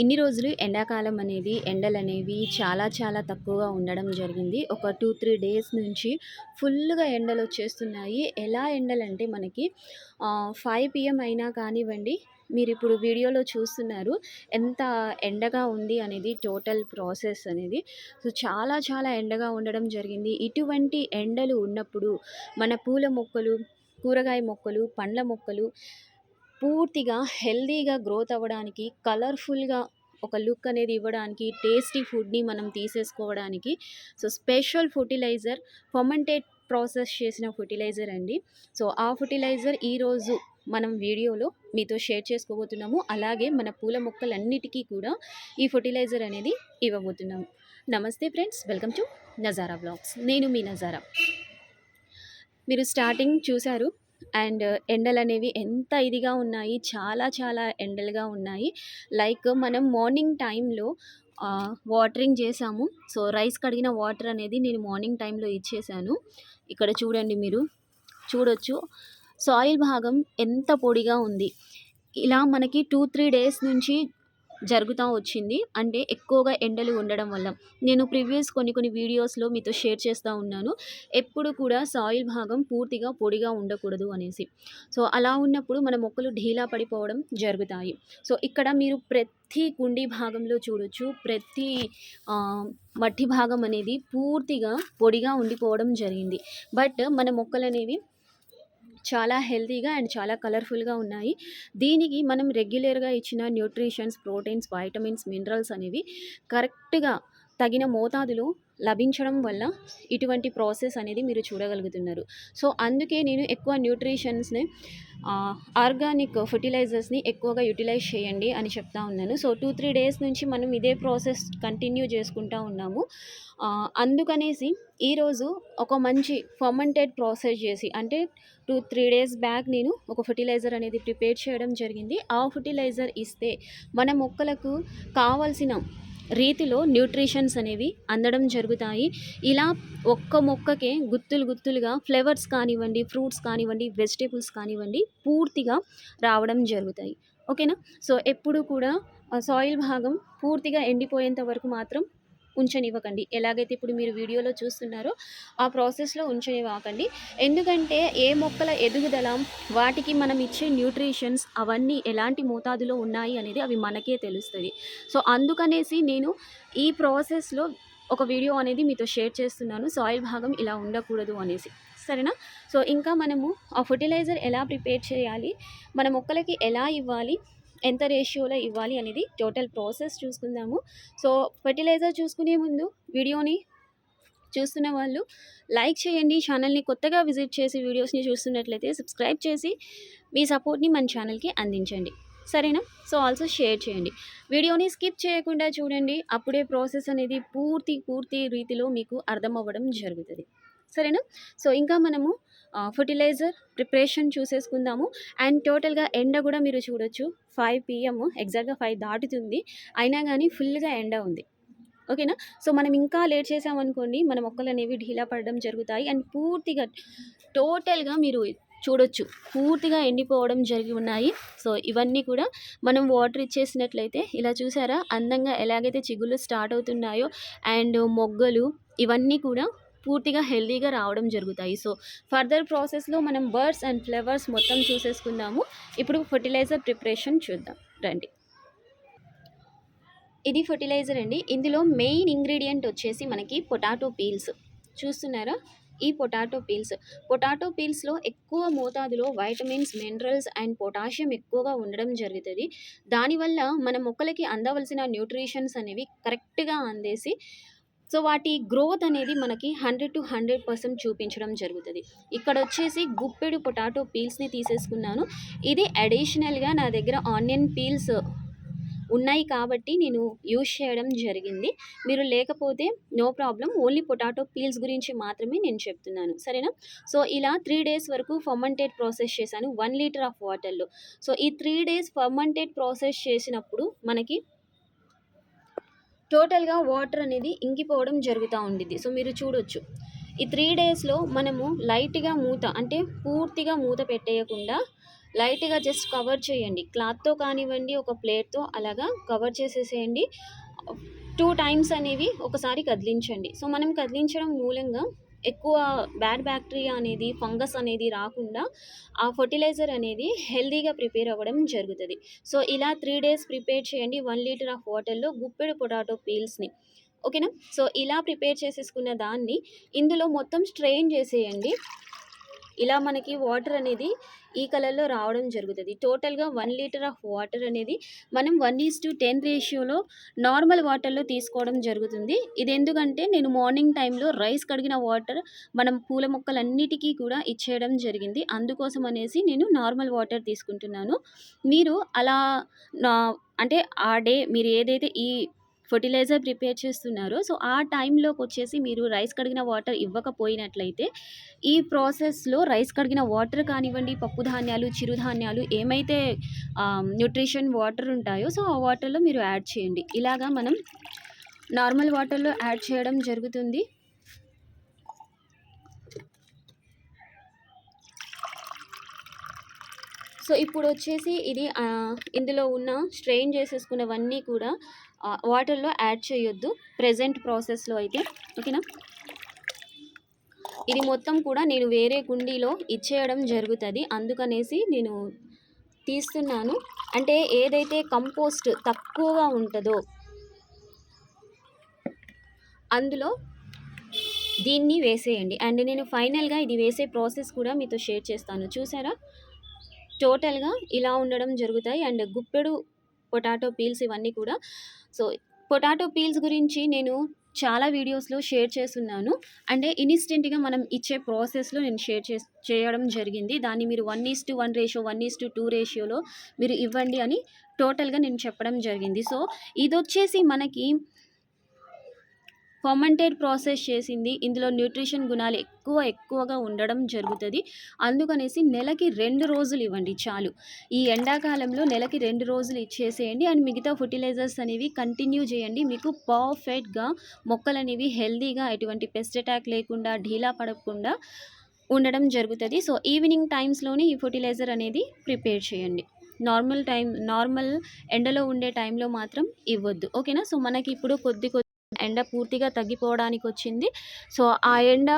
ఇన్ని రోజులు ఎండాకాలం అనేది ఎండలనేవి చాలా చాలా తక్కువగా ఉండడం జరిగింది. ఒక 2, 3 డేస్ నుంచి ఫుల్గా ఎండలు వచ్చేస్తున్నాయి ఎలా ఎండలంటే మనకి ఫైవ్ పిఎం అయినా కానివ్వండి, మీరు ఇప్పుడు వీడియోలో చూస్తున్నారు. ఎంత ఎండగా ఉంది అనేది టోటల్ ప్రాసెస్ అనేది. సో, చాలా చాలా ఎండగా ఉండడం జరిగింది. ఇటువంటి ఎండలు ఉన్నప్పుడు మన పూల మొక్కలు, కూరగాయ మొక్కలు, పండ్ల మొక్కలు పూర్తిగా హెల్తీగా గ్రోత్ అవ్వడానికి, కలర్‌ఫుల్‌గా ఒక లుక్ అనేది ఇవ్వడానికి, టేస్టీ ఫుడ్‌ని మనం తీసేసుకోవడానికి so, special fertiliser fermented process చేసిన ఫర్టిలైజర్ అండి. సో, ఆ ఫర్టిలైజర్ ఈరోజు మనం వీడియోలో మీతో షేర్ చేసుకోబోతున్నాము. అలాగే మన పూల మొక్కలన్నిటికీ కూడా ఈ ఫర్టిలైజర్ అనేది ఇవ్వబోతున్నాము. నమస్తే friends. Welcome to Nazara vlogs. నేను మీ నజారా. మీరు స్టార్టింగ్ చూసారు. అండ్ ఎండలు అనేవి ఎంత ఇదిగా ఉన్నాయి. చాలా చాలా ఎండలుగా ఉన్నాయి. లైక్ మనం మార్నింగ్ టైంలో వాటరింగ్ చేసాము సో, రైస్ కడిగిన వాటర్ అనేది నేను మార్నింగ్ టైంలో ఇచ్చేసాను. ఇక్కడ చూడండి మీరు. చూడొచ్చు. సాయిల్ భాగం ఎంత పొడిగా ఉంది. ఇలా మనకి 2, 3 డేస్ నుంచి జరుగుతూ వచ్చింది. అంటే ఎక్కువగా ఎండలు ఉండడం వల్ల. నేను ప్రీవియస్ కొన్ని కొన్ని వీడియోస్‌లో మీతో షేర్ చేస్తూ ఉన్నాను. ఎప్పుడు కూడా సాయిల్ భాగం పూర్తిగా పొడిగా ఉండకూడదు అనేసి. సో, అలా ఉన్నప్పుడు మన మొక్కలు ఢీలా పడిపోవడం జరుగుతాయి. సో, ఇక్కడ మీరు ప్రతి కుండీ భాగంలో చూడొచ్చు. ప్రతి మట్టి భాగం అనేది పూర్తిగా పొడిగా ఉండిపోవడం జరిగింది. బట్ మన మొక్కలనేవి చాలా హెల్తీగా అండ్ చాలా కలర్‌ఫుల్‌గా ఉన్నాయి. దీనికి మనం రెగ్యులర్‌గా ఇచ్చిన న్యూట్రిషన్స్, ప్రోటీన్స్, వైటమిన్స్, మినరల్స్ అనేవి కరెక్ట్‌గా తగిన మోతాదులో లభించడం వల్ల ఇటువంటి ప్రాసెస్ అనేది మీరు చూడగలుగుతున్నారు. సో, అందుకే నేను ఎక్కువ న్యూట్రిషన్స్‌ని ఆర్గానిక్ ఫర్టిలైజర్స్ని ఎక్కువగా యుటిలైజ్ చేయండి అని చెప్తా ఉన్నాను. సో, 2, 3 డేస్ నుంచి మనం ఇదే ప్రాసెస్ కంటిన్యూ చేసుకుంటా ఉన్నాము. అందుకనేసి ఈరోజు ఒక మంచి ఫర్మెంటెడ్ ప్రాసెస్ చేసి అంటే 2, 3 డేస్ బ్యాక్ నేను ఒక ఫర్టిలైజర్ అనేది ప్రిపేర్ చేయడం జరిగింది. ఆ ఫర్టిలైజర్ ఇస్తే మన మొక్కలకు కావాల్సిన రీతిలో న్యూట్రిషన్స్ అనేవి అందడం జరుగుతాయి. ఇలా ఒక్క మొక్కకే గుత్తులు గుత్తులుగా ఫ్లేవర్స్ కానివ్వండి, ఫ్రూట్స్ కానివ్వండి, వెజిటేబుల్స్ కానివ్వండి పూర్తిగా రావడం జరుగుతాయి. ఓకేనా? సో, ఎప్పుడు కూడా సాయిల్ భాగం పూర్తిగా ఎండిపోయేంత వరకు మాత్రం ఉంచనివ్వకండి. ఎలాగైతే ఇప్పుడు మీరు వీడియోలో చూస్తున్నారో ఆ ప్రాసెస్‌లో ఉంచనివ్వకండి. ఎందుకంటే ఏ మొక్కల ఎదుగుదల, వాటికి మనం ఇచ్చే న్యూట్రిషన్స్ అవన్నీ ఎలాంటి మోతాదులో ఉన్నాయి అనేది అవి మనకే తెలుస్తుంది సో, అందుకనేసి నేను ఈ ప్రాసెస్‌లో ఒక వీడియో అనేది మీతో షేర్ చేస్తున్నాను. సాయిల్ భాగం ఇలా ఉండకూడదు అనేసి. సరేనా? సో, ఇంకా మనము ఆ ఫర్టిలైజర్ ఎలా ప్రిపేర్ చేయాలి? మన మొక్కలకి ఎలా ఇవ్వాలి? ఎంత రేషియోలో ఇవ్వాలి అనేది టోటల్ ప్రాసెస్ చూసుకుందాము. సో, ఫెర్టిలైజర్ చూసుకునే ముందు వీడియోని చూస్తున్న వాళ్ళు లైక్ చేయండి. ఛానల్‌ని కొత్తగా విజిట్ చేసి వీడియోస్‌ని చూస్తున్నట్లయితే సబ్స్క్రైబ్ చేసి మీ సపోర్ట్‌ని మన ఛానల్‌కి అందించండి. సరేనా? సో, ఆల్సో షేర్ చేయండి. వీడియోని స్కిప్ చేయకుండా చూడండి. అప్పుడే ప్రాసెస్ అనేది పూర్తి పూర్తి రీతిలో మీకు అర్థమవ్వడం జరుగుతుంది సరేనా? సో, ఇంకా మనము ఫర్టిలైజర్ ప్రిపరేషన్ చూసేసుకుందాము. అండ్ టోటల్‌గా ఎండ కూడా మీరు చూడొచ్చు. ఫైవ్ పిఎం ఎగ్జాక్ట్‌గా ఫైవ్ దాటుతుంది. అయినా కానీ ఫుల్‌గా ఎండ ఉంది. ఓకేనా? సో, మనం ఇంకా లేట్ చేసామనుకోండి మన మొక్కలనేవి ఢీలా పడడం జరుగుతాయి. అండ్ పూర్తిగా టోటల్‌గా మీరు చూడొచ్చు. పూర్తిగా ఎండిపోవడం జరిగి ఉన్నాయి. సో, ఇవన్నీ కూడా మనం వాటర్ ఇచ్చేసినట్లయితే ఇలా చూసారా? అందంగా ఎలాగైతే చిగుళ్ళు స్టార్ట్ అవుతున్నాయో అండ్ మొగ్గలు ఇవన్నీ కూడా పూర్తిగా హెల్తీగా రావడం జరుగుతాయి. సో, ఫర్దర్ ప్రాసెస్‌లో మనం బర్డ్స్ అండ్ ఫ్లవర్స్ మొత్తం చూసేసుకుందాము. ఇప్పుడు ఫర్టిలైజర్ ప్రిపరేషన్ చూద్దాం రండి. ఇది ఫెర్టిలైజర్ అండి. ఇందులో మెయిన్ ఇంగ్రీడియంట్ వచ్చేసి మనకి పొటాటో పీల్స్. చూస్తున్నారా? ఈ పొటాటో పీల్స్. పొటాటో పీల్స్‌లో ఎక్కువ మోతాదులో వైటమిన్స్, మినరల్స్ అండ్ పొటాషియం ఎక్కువగా ఉండడం జరుగుతుంది దానివల్ల మన మొక్కలకి అందవలసిన న్యూట్రిషన్స్ అనేవి కరెక్ట్‌గా అందేసి సో, వాటి గ్రోత్ అనేది మనకి 100-100% చూపించడం జరుగుతుంది ఇక్కడ వచ్చేసి గుప్పెడు పొటాటో పీల్స్‌ని తీసేసుకున్నాను. ఇది అడిషనల్‌గా నా దగ్గర ఆనియన్ పీల్స్ ఉన్నాయి కాబట్టి నేను యూజ్ చేయడం జరిగింది. మీరు లేకపోతే no problem only potato peels గురించి మాత్రమే నేను చెప్తున్నాను. సరేనా? సో, ఇలా త్రీ డేస్ వరకు ఫర్మంటేట్ ప్రాసెస్ చేశాను. వన్ లీటర్ ఆఫ్ వాటర్‌లో. సో, ఈ త్రీ డేస్ ఫర్మంటేట్ ప్రాసెస్ చేసినప్పుడు మనకి టోటల్‌గా వాటర్ అనేది ఇంకిపోవడం జరుగుతూ ఉండిద్ది. సో, మీరు చూడొచ్చు. ఈ త్రీ డేస్‌లో మనము లైట్‌గా మూత అంటే పూర్తిగా మూత పెట్టేయకుండా లైట్గా జస్ట్ కవర్ చేయండి క్లాత్తో కానివ్వండి ఒక ప్లేట్తో అలాగా కవర్ చేసేసేయండి టూ టైమ్స్ అనేవి ఒకసారి కదిలించండి సో మనం కదిలించడం మూలంగా ఎక్కువ బ్యాడ్ బ్యాక్టీరియా అనేది ఫంగస్ అనేది రాకుండా ఆ ఫర్టిలైజర్ అనేది హెల్దీగా ప్రిపేర్ అవ్వడం జరుగుతుంది. సో ఇలా త్రీ డేస్ ప్రిపేర్ చేయండి. వన్ లీటర్ ఆఫ్ వాటర్లో గుప్పెడు పొటాటో పీల్స్ని. ఓకేనా? సో ఇలా ప్రిపేర్ చేసేసుకున్న దాన్ని ఇందులో మొత్తం స్ట్రెయిన్ చేసేయండి. ఇలా మనకి వాటర్ అనేది ఈ కలర్లో రావడం జరుగుతుంది. టోటల్గా వన్ లీటర్ ఆఫ్ వాటర్ అనేది మనం వన్ ఈస్ టు టెన్ రేషియోలో నార్మల్ వాటర్లో తీసుకోవడం జరుగుతుంది. ఇది ఎందుకంటే నేను మార్నింగ్ టైంలో రైస్ కడిగిన వాటర్ మనం పూల మొక్కలన్నిటికీ కూడా ఇచ్చేయడం జరిగింది. అందుకోసం అనేసి నేను నార్మల్ వాటర్ తీసుకుంటున్నాను. మీరు అలా నా అంటే ఆ డే మీరు ఏదైతే ఈ ఫర్టిలైజర్ ప్రిపేర్ చేస్తున్నారో. సో ఆ టైంలోకి వచ్చేసి మీరు రైస్ కడిగిన వాటర్ ఇవ్వకపోయినట్లయితే ఈ ప్రాసెస్లో రైస్ కడిగిన వాటర్ కానివ్వండి పప్పు ధాన్యాలు చిరుధాన్యాలు ఏమైతే న్యూట్రిషన్ వాటర్ ఉంటాయో సో ఆ వాటర్లో మీరు యాడ్ చేయండి. ఇలాగా మనం నార్మల్ వాటర్లో యాడ్ చేయడం జరుగుతుంది. సో ఇప్పుడు వచ్చేసి ఇది ఇందులో ఉన్న స్ట్రెయిన్ చేసేసుకున్నవన్నీ కూడా వాటర్లో యాడ్ చేయొద్దు. ప్రజెంట్ ప్రాసెస్లో అయితే ఓకేనా? ఇది మొత్తం కూడా నేను వేరే కుండీలో ఇచ్చేయడం జరుగుతుంది. అందుకనేసి నేను తీస్తున్నాను. అంటే ఏదైతే కంపోస్ట్ తక్కువగా ఉంటుందో అందులో దీన్ని వేసేయండి. అండ్ నేను ఫైనల్గా ఇది వేసే ప్రాసెస్ కూడా మీతో షేర్ చేస్తాను. చూసారా? టోటల్గా ఇలా ఉండడం జరుగుతాయి. అండ్ గుప్పెడు పొటాటో పీల్స్ ఇవన్నీ కూడా. సో పొటాటో పీల్స్ గురించి నేను చాలా వీడియోస్లో షేర్ చేస్తున్నాను. అంటే ఇన్స్టెంట్గా మనం ఇచ్చే ప్రాసెస్లో నేను షేర్ చే చేయడం జరిగింది. దాన్ని మీరు one is to one ratio one is to two రేషియోలో మీరు ఇవ్వండి అని టోటల్గా నేను చెప్పడం జరిగింది. సో ఇది వచ్చేసి మనకి ఫర్మెంటెడ్ ప్రాసెస్ చేసింది. ఇందులో న్యూట్రిషన్ గుణాలు ఎక్కువ ఎక్కువగా ఉండడం జరుగుతుంది. అందుకనేసి నెలకి రెండు రోజులు ఇవ్వండి చాలు. ఈ ఎండాకాలంలో నెలకి రెండు రోజులు ఇచ్చేసేయండి. అండ్ మిగతా ఫర్టిలైజర్స్ అనేవి కంటిన్యూ చేయండి. మీకు పర్ఫెక్ట్గా మొక్కలు అనేవి హెల్తీగా ఎటువంటి పెస్ట్ అటాక్ లేకుండా ఢీలా పడకుండా ఉండడం జరుగుతుంది. సో ఈవినింగ్ టైమ్స్లోనే ఈ ఫర్టిలైజర్ అనేది ప్రిపేర్ చేయండి. నార్మల్ టైం నార్మల్ ఎండలో ఉండే టైంలో మాత్రం ఇవ్వద్దు. ఓకేనా? సో మనకి ఇప్పుడు కొద్ది కొద్ది ఎండ పూర్తిగా తగ్గిపోవడానికి వచ్చింది సో ఆ ఎండ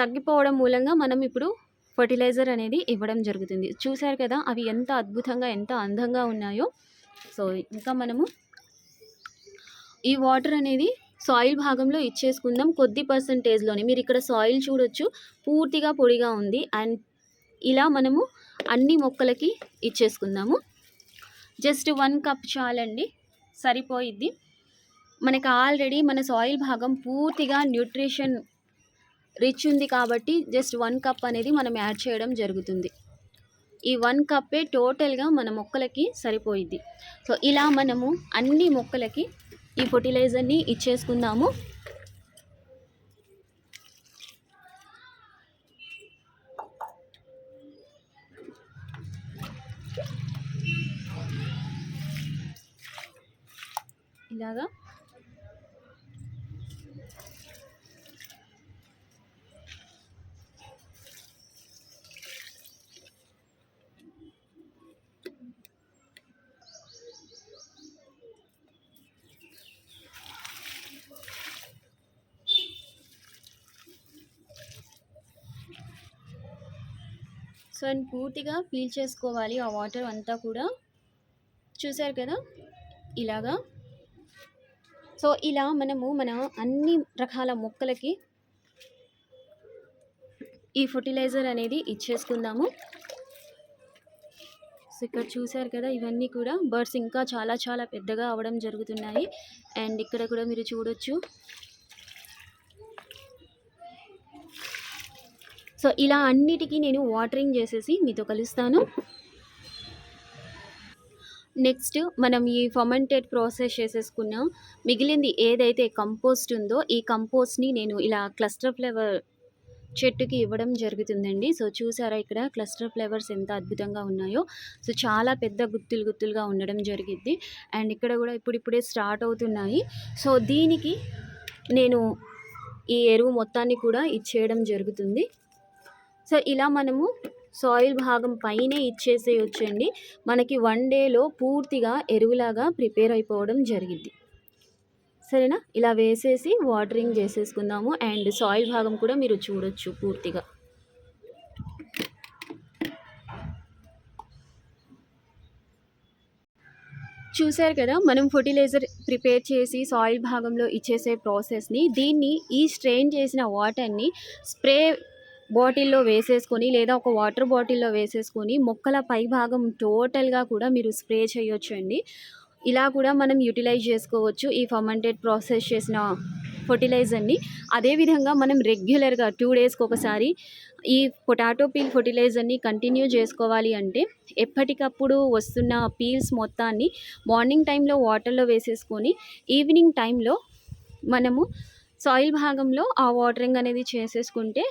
తగ్గిపోవడం మూలంగా మనం ఇప్పుడు ఫర్టిలైజర్ అనేది ఇవ్వడం జరుగుతుంది. చూశారు కదా అవి ఎంత అద్భుతంగా ఎంత అందంగా ఉన్నాయో. సో ఇంకా మనము ఈ వాటర్ అనేది సాయిల్ భాగంలో ఇచ్చేసుకుందాం కొద్ది పర్సంటేజ్లోనే. మీరు ఇక్కడ సాయిల్ చూడొచ్చు. పూర్తిగా పొడిగా ఉంది. అండ్ ఇలా మనము అన్ని మొక్కలకి ఇచ్చేసుకుందాము. జస్ట్ వన్ కప్ చాలండి. సరిపోయిద్ది. మనకి ఆల్రెడీ మన సాయిల్ భాగం పూర్తిగా న్యూట్రిషన్ రిచ్ ఉంది కాబట్టి జస్ట్ వన్ కప్ అనేది మనం యాడ్ చేయడం జరుగుతుంది. ఈ వన్ కప్పే టోటల్గా మన మొక్కలకి సరిపోయిద్ది. సో ఇలా మనము అన్ని మొక్కలకి ఈ ఫర్టిలైజర్ని ఇచ్చేసుకుందాము. ఇలాగా సో అండ్ పూర్తిగా ఫీల్ చేసుకోవాలి ఆ వాటర్ అంతా కూడా. చూసారు కదా? ఇలాగా. సో ఇలా మనము మన అన్ని రకాల మొక్కలకి ఈ ఫర్టిలైజర్ అనేది ఇచ్చేసుకుందాము. సో ఇక్కడ చూసారు కదా? ఇవన్నీ కూడా బర్డ్స్ ఇంకా చాలా చాలా పెద్దగా అవడం జరుగుతున్నాయి. అండ్ ఇక్కడ కూడా మీరు చూడొచ్చు. సో ఇలా అన్నిటికీ నేను వాటరింగ్ చేసేసి మీతో కలుస్తాను. నెక్స్ట్ మనం ఈ ఫర్మెంటెడ్ ప్రాసెస్ చేసేసుకున్న. మిగిలింది ఏదైతే కంపోస్ట్ ఉందో ఈ కంపోస్ట్ని నేను ఇలా క్లస్టర్ ఫ్లేవర్ చెట్టుకి ఇవ్వడం జరుగుతుందండి. సో చూసారా ఇక్కడ క్లస్టర్ ఫ్లేవర్స్ ఎంత అద్భుతంగా ఉన్నాయో. సో చాలా పెద్ద గుత్తులు గుత్తులుగా ఉండడం జరిగింది. అండ్ ఇక్కడ కూడా ఇప్పుడిప్పుడే స్టార్ట్ అవుతున్నాయి. సో దీనికి నేను ఈ ఎరువు మొత్తాన్ని కూడా ఇచ్చేయడం జరుగుతుంది. సో ఇలా మనము సాయిల్ భాగం పైనే ఇచ్చేసేయొచ్చండి. మనకి వన్ డేలో పూర్తిగా ఎరువులాగా ప్రిపేర్ అయిపోవడం జరిగింది. సరేనా? ఇలా వేసేసి వాటరింగ్ చేసేసుకుందాము. అండ్ సాయిల్ భాగం కూడా మీరు చూడొచ్చు పూర్తిగా. చూశారు కదా? మనం ఫర్టిలైజర్ ప్రిపేర్ చేసి సాయిల్ భాగంలో ఇచ్చేసే ప్రాసెస్ని దీన్ని ఈ స్ట్రెయిన్ చేసిన వాటర్ని స్ప్రే బాటిల్లో వేసేసుకొని లేదా ఒక వాటర్ బాటిల్లో వేసేసుకొని మొక్కల పై భాగం టోటల్గా కూడా మీరు స్ప్రే చేయొచ్చు అండి ఇలా కూడా మనం యూటిలైజ్ చేసుకోవచ్చు ఈ ఫర్మెంటెడ్ ప్రాసెస్ చేసిన ఫర్టిలైజర్ని. అదేవిధంగా మనం రెగ్యులర్గా టూ డేస్కి ఒకసారి ఈ పొటాటో పీల్ ఫర్టిలైజర్ని కంటిన్యూ చేసుకోవాలి అంటే ఎప్పటికప్పుడు వస్తున్న పీల్స్ మొత్తాన్ని మార్నింగ్ టైంలో వాటర్లో వేసేసుకొని ఈవినింగ్ టైంలో మనము సాయిల్ భాగంలో ఆ వాటరింగ్ అనేది చేసేసుకుంటే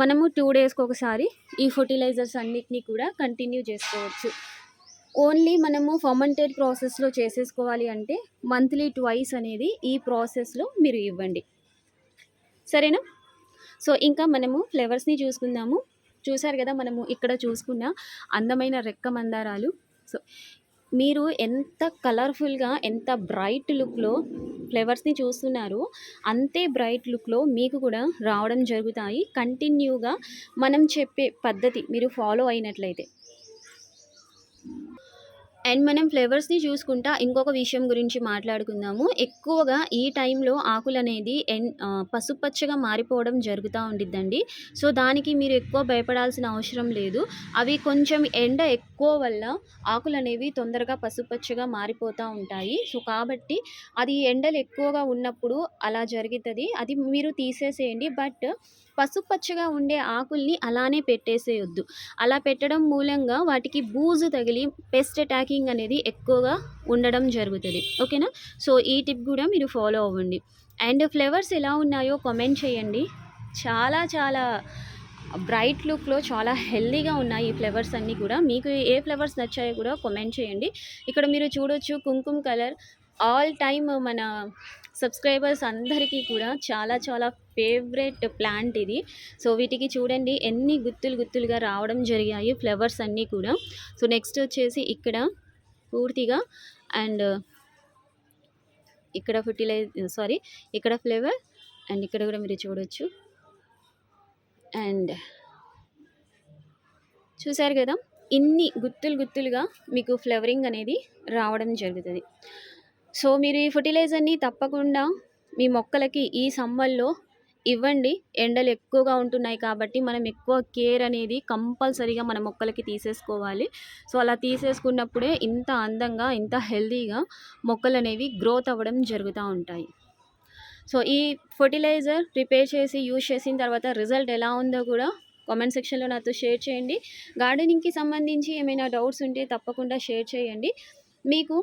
మనము టూ డేస్కి ఒకసారి ఈ ఫర్టిలైజర్స్ అన్నిటినీ కూడా కంటిన్యూ చేసుకోవచ్చు. ఓన్లీ మనము ఫర్మంటెడ్ ప్రాసెస్లో చేసేసుకోవాలి అంటే మంత్లీ ట్వైస్ అనేది ఈ ప్రాసెస్లో మీరు ఇవ్వండి. సరేనా? సో ఇంకా మనము ఫ్లేవర్స్ని చూసుకుందాము. చూసారు కదా మనము ఇక్కడ చూసుకున్న అందమైన రెక్క మందారాలు. సో మీరు ఎంత కలర్ఫుల్గా ఎంత బ్రైట్ లుక్లో ఫ్లేవర్స్ని చూస్తున్నారు అంతే బ్రైట్ లుక్లో మీకు కూడా రావడం జరుగుతాయి. కంటిన్యూగా మనం చెప్పే పద్ధతి మీరు ఫాలో అయినట్లయితే. అండ్ మనం ఫ్లేవర్స్ని చూసుకుంటా ఇంకొక విషయం గురించి మాట్లాడుకుందాము. ఎక్కువగా ఈ టైంలో ఆకులు అనేది ఎన్ పసుపచ్చగా మారిపోవడం జరుగుతూ ఉండిద్దండి. సో దానికి మీరు ఎక్కువ భయపడాల్సిన అవసరం లేదు. అవి కొంచెం ఎండ ఎక్కువ వల్ల ఆకులు అనేవి తొందరగా పసుపచ్చగా మారిపోతూ ఉంటాయి. సో కాబట్టి అది ఎండలు ఎక్కువగా ఉన్నప్పుడు అలా జరుగుతుంది. అది మీరు తీసేసేయండి. బట్ పసుపచ్చగా ఉండే ఆకుల్ని అలానే పెట్టేసేయొద్దు. అలా పెట్టడం మూలంగా వాటికి బూజు తగిలి పెస్ట్ అటాకింగ్ అనేది ఎక్కువగా ఉండడం జరుగుతుంది. ఓకేనా? సో ఈ టిప్ కూడా మీరు ఫాలో అవ్వండి. అండ్ ఫ్లేవర్స్ ఎలా ఉన్నాయో కామెంట్ చేయండి. చాలా చాలా బ్రైట్ లుక్లో చాలా హెల్దీగా ఉన్నాయి ఈ ఫ్లేవర్స్ అన్నీ కూడా. మీకు ఏ ఫ్లేవర్స్ నచ్చాయో కూడా కామెంట్ చేయండి. ఇక్కడ మీరు చూడొచ్చు కుంకుమ కలర్. ఆల్ టైమ్ మన సబ్స్క్రైబర్స్ అందరికీ కూడా చాలా చాలా ఫేవరెట్ ప్లాంట్ ఇది. సో వీటికి చూడండి ఎన్ని గుత్తులు గుత్తులుగా రావడం జరిగాయి ఫ్లవర్స్ అన్నీ కూడా. సో నెక్స్ట్ వచ్చేసి ఇక్కడ పూర్తిగా అండ్ ఇక్కడ ఫర్టిలైజ్ సారీ ఇక్కడ ఫ్లేవర్ అండ్ ఇక్కడ కూడా మీరు చూడొచ్చు. అండ్ చూసారు కదా ఇన్ని గుత్తులు గుత్తులుగా మీకు ఫ్లవరింగ్ అనేది రావడం జరుగుతుంది. సో మీరు ఈ ఫర్టిలైజర్ని తప్పకుండా మీ మొక్కలకి ఈ సమ్మర్లో ఇవ్వండి. ఎండలు ఎక్కువగా ఉంటున్నాయి కాబట్టి మనం ఎక్కువ కేర్ అనేది కంపల్సరీగా మన మొక్కలకి తీసేసుకోవాలి. సో అలా తీసేసుకున్నప్పుడే ఇంత అందంగా ఇంత హెల్తీగా మొక్కలు అనేవి గ్రోత్ అవ్వడం జరుగుతూ ఉంటాయి. సో ఈ ఫర్టిలైజర్ ప్రిపేర్ చేసి యూజ్ చేసిన తర్వాత రిజల్ట్ ఎలా ఉందో కూడా కామెంట్ సెక్షన్లో నాతో షేర్ చేయండి. గార్డెనింగ్కి సంబంధించి ఏమైనా డౌట్స్ ఉంటే తప్పకుండా షేర్ చేయండి. మీకు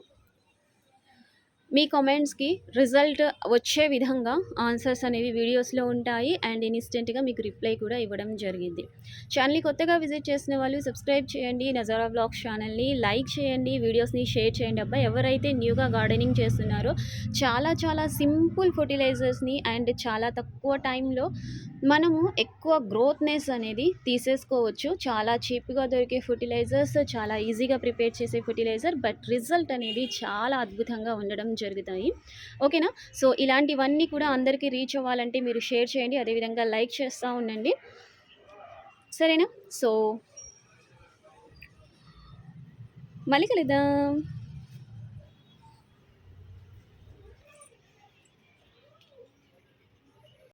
మీ కామెంట్స్కి రిజల్ట్ వచ్చే విధంగా ఆన్సర్స్ అనేవి వీడియోస్లో ఉంటాయి అండ్ ఇన్స్టెంట్గా మీకు రిప్లై కూడా ఇవ్వడం జరిగింది. ఛానల్ని కొత్తగా విజిట్ చేసిన వాళ్ళు సబ్స్క్రైబ్ చేయండి. నజారా బ్లాగ్స్ ఛానల్ని లైక్ చేయండి. వీడియోస్ని షేర్ చేయండి. అబ్బా ఎవరైతే న్యూగా గార్డెనింగ్ చేస్తున్నారో చాలా చాలా సింపుల్ ఫర్టిలైజర్స్ని అండ్ చాలా తక్కువ టైంలో మనము ఎక్కువ గ్రోత్నెస్ అనేది తీసేసుకోవచ్చు. చాలా చీప్గా దొరికే ఫర్టిలైజర్స్ చాలా ఈజీగా ప్రిపేర్ చేసే ఫర్టిలైజర్ బట్ రిజల్ట్ అనేది చాలా అద్భుతంగా ఉండడం జరుగుతాయి. ఓకేనా? సో ఇలాంటివన్నీ కూడా అందరికీ రీచ్ అవ్వాలంటే మీరు షేర్ చేయండి. అదేవిధంగా లైక్ చేస్తూ ఉండండి. సరేనా? సో మళ్ళీ కలుద్దాం.